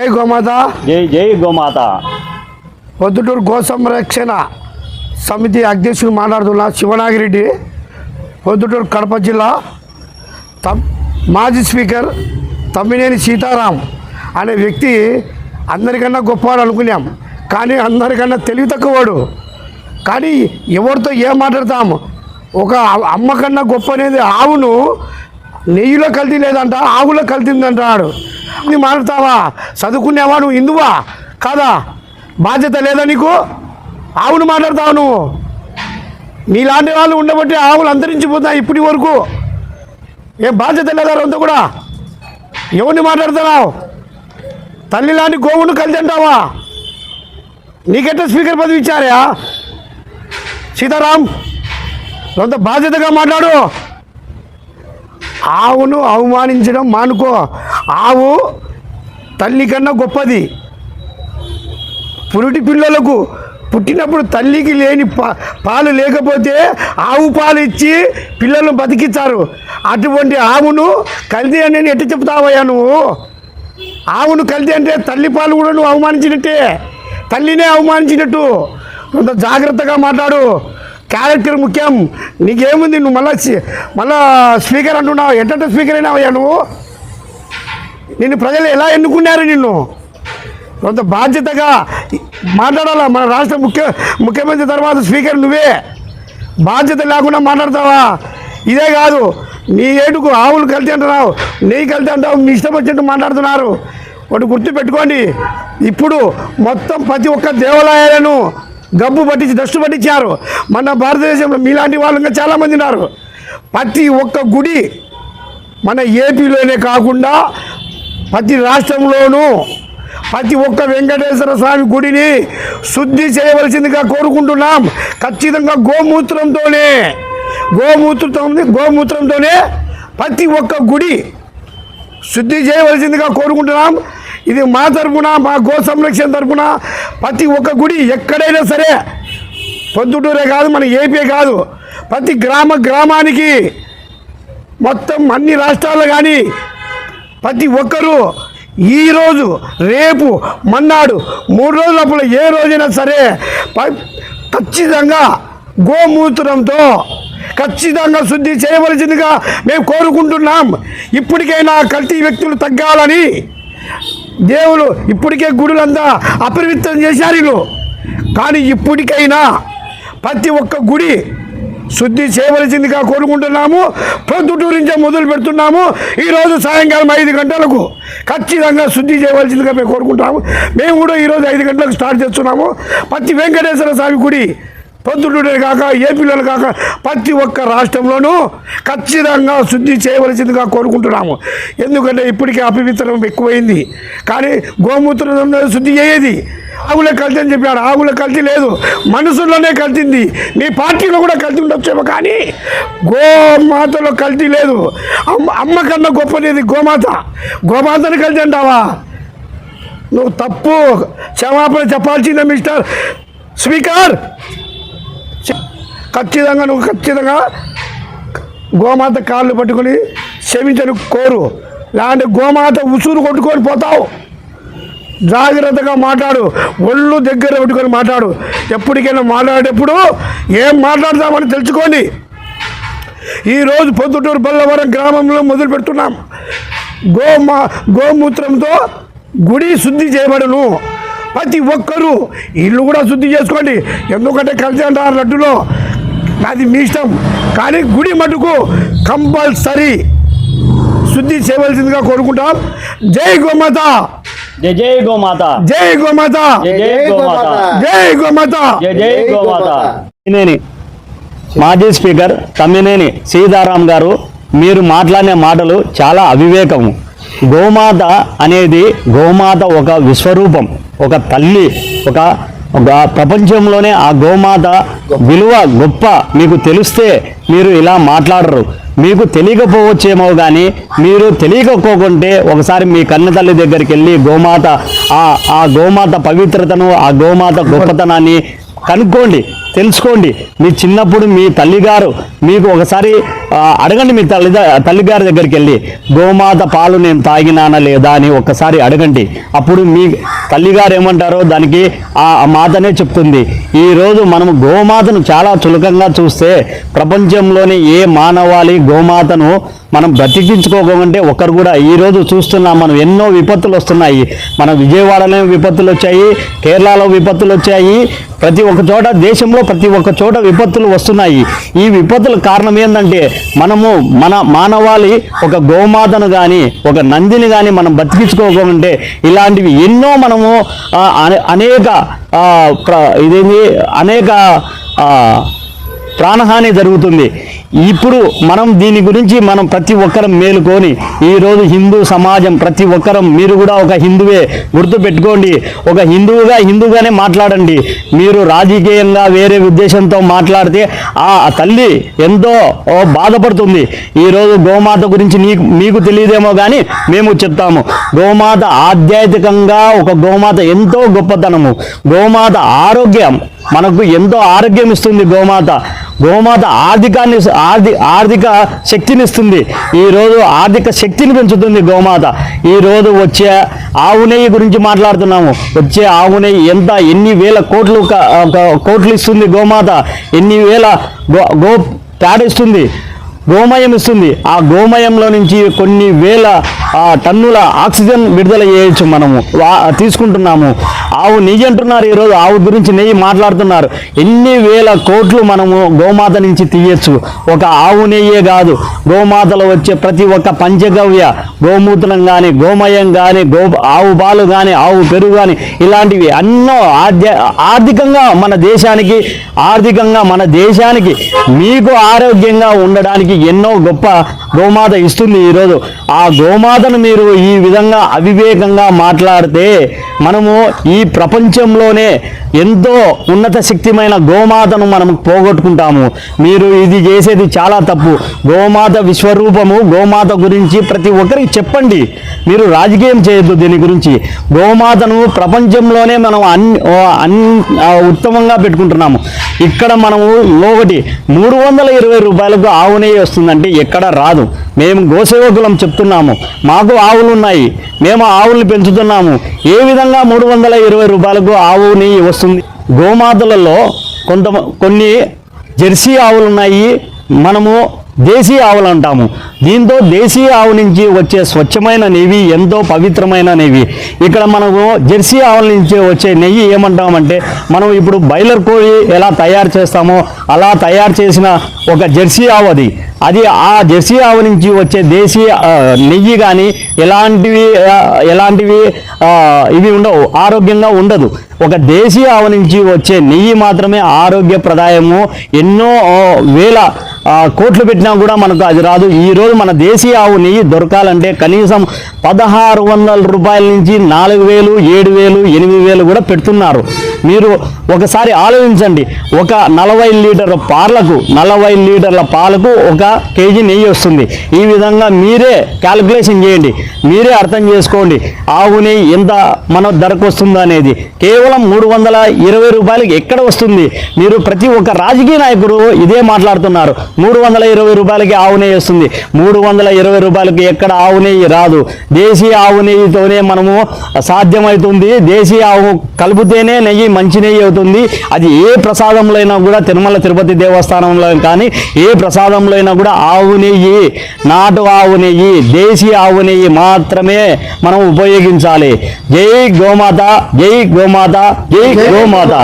జై గోమాత? జై జై గోమాత. పొద్దుటూరు గో సంరక్షణ సమితి అధ్యక్షుడు మాట్లాడుతున్న శివనాగిరెడ్డి పొద్దుటూరు కడప జిల్లా మాజీ స్పీకర్ తమ్మినేని సీతారాం అనే వ్యక్తి అందరికన్నా గొప్పవాడు అనుకున్నాం. కానీ అందరికన్నా తెలివి తక్కువవాడు. కానీ ఎవరితో ఏం మాట్లాడతాం? ఒక అమ్మ కన్నా గొప్ప అనేది ఆవును నెయ్యిలో కల్తీ లేదంట ఆవులో కల్తీందంటాడు. నీ మారుతావా చదువుకునేవా నువ్వు? హిందువా? కాదా? బాధ్యత లేదా నీకు? ఆవును మాట్లాడతావు నువ్వు? నీలాంటి వాళ్ళు ఉండబట్టి ఆవులు అంతరించిపోతాయి ఇప్పటి వరకు. ఏం బాధ్యత లేదా అంతా కూడా? ఎవరిని మాట్లాడుతున్నావు? తల్లి లాంటి గోవును కలిసి అంటావా నీకెట్లా స్పీకర్ పదవి ఇచ్చారా? సీతారాం కొంత బాధ్యతగా మాట్లాడు. ఆవును అవమానించడం మానుకో. ఆవు తల్లి కన్నా గొప్పది. పురుటి పిల్లలకు పుట్టినప్పుడు తల్లికి లేని పాలు లేకపోతే ఆవు పాలు ఇచ్చి పిల్లలను బతికిస్తారు అటువంటి ఆవును కలిది అని నేను ఎట్టు చెప్తావయ్యా నువ్వు? ఆవును కలిది అంటే తల్లి పాలు కూడా నువ్వు అవమానించినట్టే. తల్లినే అవమానించినట్టు. కొంత జాగ్రత్తగా మాట్లాడు. క్యారెక్టర్ ముఖ్యం. నీకేముంది? నువ్వు మళ్ళా మళ్ళా స్పీకర్ అంటున్నావు. ఎట్టంటే స్పీకర్ అయినావయ్యా నువ్వు? నిన్ను ప్రజలు ఎలా ఎన్నుకున్నారు నిన్ను? కొంత బాధ్యతగా మాట్లాడాలా? మన రాష్ట్ర ముఖ్య ముఖ్యమంత్రి తర్వాత స్పీకర్ నువ్వే. బాధ్యత లేకుండా మాట్లాడతావా? ఇదే కాదు. నీ ఏటుకు ఆవులు కలిసి అంటున్నావు. నెయ్యి కలిసి అంటావు. మీ ఇష్టం వచ్చినట్టు మాట్లాడుతున్నారు. ఒకటి గుర్తు పెట్టుకోండి ఇప్పుడు మొత్తం ప్రతి ఒక్క దేవాలయాలను గబ్బు పట్టించి డస్ట్ పట్టించారు. మన భారతదేశంలో మీలాంటి వాళ్ళు ఇంకా చాలామంది ఉన్నారు. ప్రతి ఒక్క గుడి మన ఏపీలోనే కాకుండా ప్రతి రాష్ట్రంలోనూ ప్రతి ఒక్క వెంకటేశ్వర స్వామి గుడిని శుద్ధి చేయవలసిందిగా కోరుకుంటున్నాం. ఖచ్చితంగా గోమూత్రంతోనే గోమూత్రంతో గోమూత్రంతోనే ప్రతి ఒక్క గుడి శుద్ధి చేయవలసిందిగా కోరుకుంటున్నాం. ఇది మా తరపున మా గో సంరక్షణ తరపున ప్రతి ఒక్క గుడి ఎక్కడైనా సరే పొద్దుటూరే కాదు మన ఏపీ కాదు. ప్రతి గ్రామ గ్రామానికి మొత్తం అన్ని రాష్ట్రాల్లో కానీ ప్రతి ఒక్కరూ ఈరోజు రేపు మన్నాడు మూడు రోజుల లోపల ఏ రోజైనా సరే ప- ఖచ్చితంగా గోమూత్రంతో ఖచ్చితంగా శుద్ధి చేయవలసిందిగా మేము కోరుకుంటున్నాం. ఇప్పటికైనా కల్తీ వ్యక్తులు తగ్గాలని దేవుడు ఇప్పటికే గుడులంతా అపరిమితం చేశారు వీళ్ళు కానీ ఇప్పటికైనా ప్రతి ఒక్క గుడి శుద్ధి చేయవలసిందిగా కోరుకుంటున్నాము ప్రొద్దుటూరు నుంచే మొదలు పెడుతున్నాము. ఈరోజు సాయంకాలం ఐదు గంటలకు ఖచ్చితంగా శుద్ధి చేయవలసిందిగా మేము కోరుకుంటున్నాము. మేము కూడా ఈరోజు ఐదు గంటలకు స్టార్ట్ చేస్తున్నాము. ప్రతి వెంకటేశ్వర స్వామి గుడి పొద్దుటూరే కాక ఏపీలోనే కాక ప్రతి ఒక్క రాష్ట్రంలోనూ ఖచ్చితంగా శుద్ధి చేయవలసిందిగా కోరుకుంటున్నాము. ఎందుకంటే ఇప్పటికే అపవిత్రం ఎక్కువైంది. కానీ గోమూత్రం శుద్ధి చేయేది. ఆవుల కల్తీ అని చెప్పాడు. ఆవుల కల్తీ లేదు. మనసులోనే కల్తీంది. మీ పార్టీలో కూడా కల్తీ ఉండొచ్చేమో కానీ గోమాతలో కల్తీ లేదు. అమ్మ అమ్మ కన్నా గొప్పది గోమాత? గోమాతని కల్తీ అంటావా? నువ్వు తప్పు క్షమాపణ చెప్పాల్సిందే మిస్టర్ స్పీకర్. ఖచ్చితంగా నువ్వు ఖచ్చితంగా గోమాత కాళ్ళు పట్టుకొని క్షమించని కోరు. లేదంటే గోమాత ఉసురు కొట్టుకొని పోతావు. జాగ్రత్తగా మాట్లాడు. ఒళ్ళు దగ్గర పెట్టుకొని మాట్లాడు. ఎప్పటికైనా మాట్లాడేటప్పుడు ఏం మాట్లాడతామని తెలుసుకోండి. ఈరోజు పొద్దుటూరు బల్లవరం గ్రామంలో మొదలు పెడుతున్నాం. గోమా గోమూత్రంతో గుడి శుద్ధి చేయబడను. ప్రతి ఒక్కరూ ఇల్లు కూడా శుద్ధి చేసుకోండి. ఎందుకంటే కలిసి అంటారు లడ్డులో అది మీ ఇష్టం. కానీ గుడి మటుకు కంపల్సరీ శుద్ధి చేయవలసిందిగా కోరుకుంటాం. జై గోమాత. జై జై గోమాత. జై గోమాత. జై జై గోమాత. జై గోమాత. జై జై గోమాత. తమ్మినేని మాజీ స్పీకర్ తమ్మినేని సీతారాం గారు మీరు మాట్లాడిన మాటలు చాలా అవివేకము. గోమాత అనేది గోమాత ఒక విశ్వరూపం ఒక తల్లి ఒక ప్రపంచంలోనే ఆ గోమాత విలువ గొప్ప మీకు తెలిస్తే మీరు ఇలా మాట్లాడరు. మీకు తెలియకపోవచ్చేమో కానీ మీరు తెలియకపోకుంటే ఒకసారి మీ కన్నతల్లి దగ్గరికి వెళ్ళి గోమాత ఆ ఆ గోమాత పవిత్రతను ఆ గోమాత గొప్పతనాన్ని కనుక్కోండి. తెలుసుకోండి. మీ చిన్నప్పుడు మీ తల్లిగారు మీకు ఒకసారి అడగండి మీ తల్లి తల్లిగారి దగ్గరికి వెళ్ళి గోమాత పాలు నేను తాగినానా లేదా అని ఒక్కసారి అడగండి. అప్పుడు మీ తల్లిగారు ఏమంటారో దానికి ఆ మాతనే చెప్తుంది. ఈరోజు మనము గోమాతను చాలా చులకంగా చూస్తే ప్రపంచంలోని ఏ మానవాళి గోమాతను మనం బ్రతికించుకోకపోతే ఒకరు కూడా ఈరోజు చూస్తున్నాం. మనం ఎన్నో విపత్తులు వస్తున్నాయి. మన విజయవాడలో విపత్తులు వచ్చాయి కేరళలో విపత్తులు వచ్చాయి. ప్రతి ఒక్క చోట దేశంలో ప్రతి ఒక్క చోట విపత్తులు వస్తున్నాయి. ఈ విపత్తుల కారణం ఏంటంటే మనము మన మానవాళి ఒక గోమాతను కానీ ఒక నందిని కానీ మనం బతికించుకోకుంటే ఇలాంటివి ఎన్నో మనము అనే- అనేక ఇదేంది? అనేక ప్రాణహాని జరుగుతుంది. ఇప్పుడు మనం దీని గురించి మనం ప్రతి ఒక్కరం మేలుకొని ఈరోజు హిందూ సమాజం ప్రతి ఒక్కరం మీరు కూడా ఒక హిందువే గుర్తుపెట్టుకోండి ఒక హిందువుగా హిందువుగానే మాట్లాడండి. మీరు రాజకీయంగా వేరే ఉద్దేశంతో మాట్లాడితే ఆ తల్లి ఎంతో బాధపడుతుంది. ఈరోజు గోమాత గురించి నీకు మీకు తెలియదేమో కానీ మేము చెప్తాము. గోమాత ఆధ్యాత్మికంగా ఒక గోమాత ఎంతో గొప్పతనము. గోమాత ఆరోగ్యం మనకు ఎంతో ఆరోగ్యం ఇస్తుంది గోమాత. గోమాత ఆర్థికాన్ని ఆర్థిక ఆర్థిక శక్తిని ఇస్తుంది ఈరోజు ఆర్థిక శక్తిని పెంచుతుంది గోమాత. ఈరోజు వచ్చే ఆవు నెయ్యి గురించి మాట్లాడుతున్నాము. వచ్చే ఆవు నెయ్యి ఎంత ఎన్ని వేల కోట్లు కోట్లు ఇస్తుంది గోమాత? ఎన్ని వేల గో గో పేడ ఇస్తుంది? గోమయం ఇస్తుంది. ఆ గోమయంలో నుంచి కొన్ని వేల టన్నుల ఆక్సిజన్ విడుదల చేయొచ్చు మనము. వా- తీసుకుంటున్నాము. ఆవు నెయ్యి అంటున్నారు ఈరోజు. ఆవు గురించి నెయ్యి మాట్లాడుతున్నారు. ఎన్ని వేల కోట్లు మనము గోమాత నుంచి తీయచ్చు. ఒక ఆవు నెయ్యే కాదు. గోమాతలో వచ్చే ప్రతి ఒక్క పంచగవ్య గోమూత్రం కానీ గోమయం కానీ గో ఆవు పాలు కానీ ఆవు పెరుగు కానీ ఇలాంటివి ఎన్నో ఆర్థ ఆర్థికంగా మన దేశానికి ఆర్థికంగా మన దేశానికి మీకు ఆరోగ్యంగా ఉండడానికి ఎన్నో గొప్ప గోమాత ఇస్తుంది ఈరోజు. ఆ గోమాత అతను మీరు ఈ విధంగా అవివేకంగా మాట్లాడితే మనము ఈ ప్రపంచంలోనే ఎంతో ఉన్నత శక్తిమైన గోమాతను మనం పోగొట్టుకుంటాము. మీరు ఇది చేసేది చాలా తప్పు. గోమాత విశ్వరూపము గోమాత గురించి ప్రతి ఒక్కరికి చెప్పండి. మీరు రాజకీయం చేయొద్దు దీని గురించి. గోమాతను ప్రపంచంలోనే మనం అన్ని అన్ అన్ని ఉత్తమంగా పెట్టుకుంటున్నాము. ఇక్కడ మనము ఒకటి మూడు వందల ఇరవై రూపాయలకు ఆవు నెయ్యి వస్తుందంటే ఎక్కడ రాదు. మేము గోసేవకులం చెప్తున్నాము. మాకు ఆవులు ఉన్నాయి మేము ఆవుల్ని పెంచుతున్నాము. ఏ విధంగా మూడు వందల ఇరవై రూపాయలకు ఆవుని వస్తుంది? గోమాతలలో కొంత కొన్ని జెర్సీ ఆవులు ఉన్నాయి మనము దేశీయ ఆవులు అంటాము. దీంతో దేశీయ ఆవు నుంచి వచ్చే స్వచ్ఛమైన నెయ్యి ఎంతో పవిత్రమైన నెయ్యి. ఇక్కడ మనము జెర్సీ ఆవుల నుంచి వచ్చే నెయ్యి ఏమంటామంటే మనం ఇప్పుడు బాయిలర్ కోడి ఎలా తయారు చేస్తామో అలా తయారు చేసిన ఒక జెర్సీ ఆవు అది. అది ఆ జెర్సీ ఆవు నుంచి వచ్చే దేశీయ నెయ్యి కానీ ఎలాంటివి ఎలాంటివి ఇవి ఉండవు ఆరోగ్యంగా ఉండదు. ఒక దేశీయ ఆవు నుంచి వచ్చే నెయ్యి మాత్రమే ఆరోగ్యప్రదాయము. ఎన్నో వేల కోట్లు పెట్టినా కూడా మనకు అది రాదు. ఈరోజు మన దేశీయ ఆవు నెయ్యి దొరకాలంటే కనీసం పదహారు వందల రూపాయల నుంచి నాలుగు వేలు ఏడు వేలు ఎనిమిది వేలు కూడా పెడుతున్నారు. మీరు ఒకసారి ఆలోచించండి. ఒక నలభై లీటర్ల పాలకు నలభై లీటర్ల పాలకు ఒక కేజీ నెయ్యి వస్తుంది. ఈ విధంగా మీరే క్యాలిక్యులేషన్ చేయండి. మీరే అర్థం చేసుకోండి. ఆవు నెయ్యి ఎంత మన ధరకు వస్తుందో అనేది. కేవలం మూడు వందల ఇరవై రూపాయలకి ఎక్కడ వస్తుంది? మీరు ప్రతి ఒక్క రాజకీయ నాయకుడు ఇదే మాట్లాడుతున్నారు. మూడు వందల ఇరవై రూపాయలకి ఆవు నెయ్యి వస్తుంది. మూడు వందల ఇరవై రూపాయలకి ఎక్కడ ఆవు నెయ్యి రాదు. దేశీయ ఆవు నెయ్యితోనే మనము సాధ్యమవుతుంది దేశీయ ఆవు కలిపితేనే నెయ్యి మంచి నెయ్యి అవుతుంది. అది ఏ ప్రసాదంలో అయినా కూడా తిరుమల తిరుపతి దేవస్థానంలో కానీ ఏ ప్రసాదంలో అయినా కూడా ఆవు నెయ్యి నాటు ఆవు నెయ్యి దేశీయ ఆవు నెయ్యి మాత్రమే మనం ఉపయోగించాలి. జై గోమాత జై గోమాత జై గోమాత.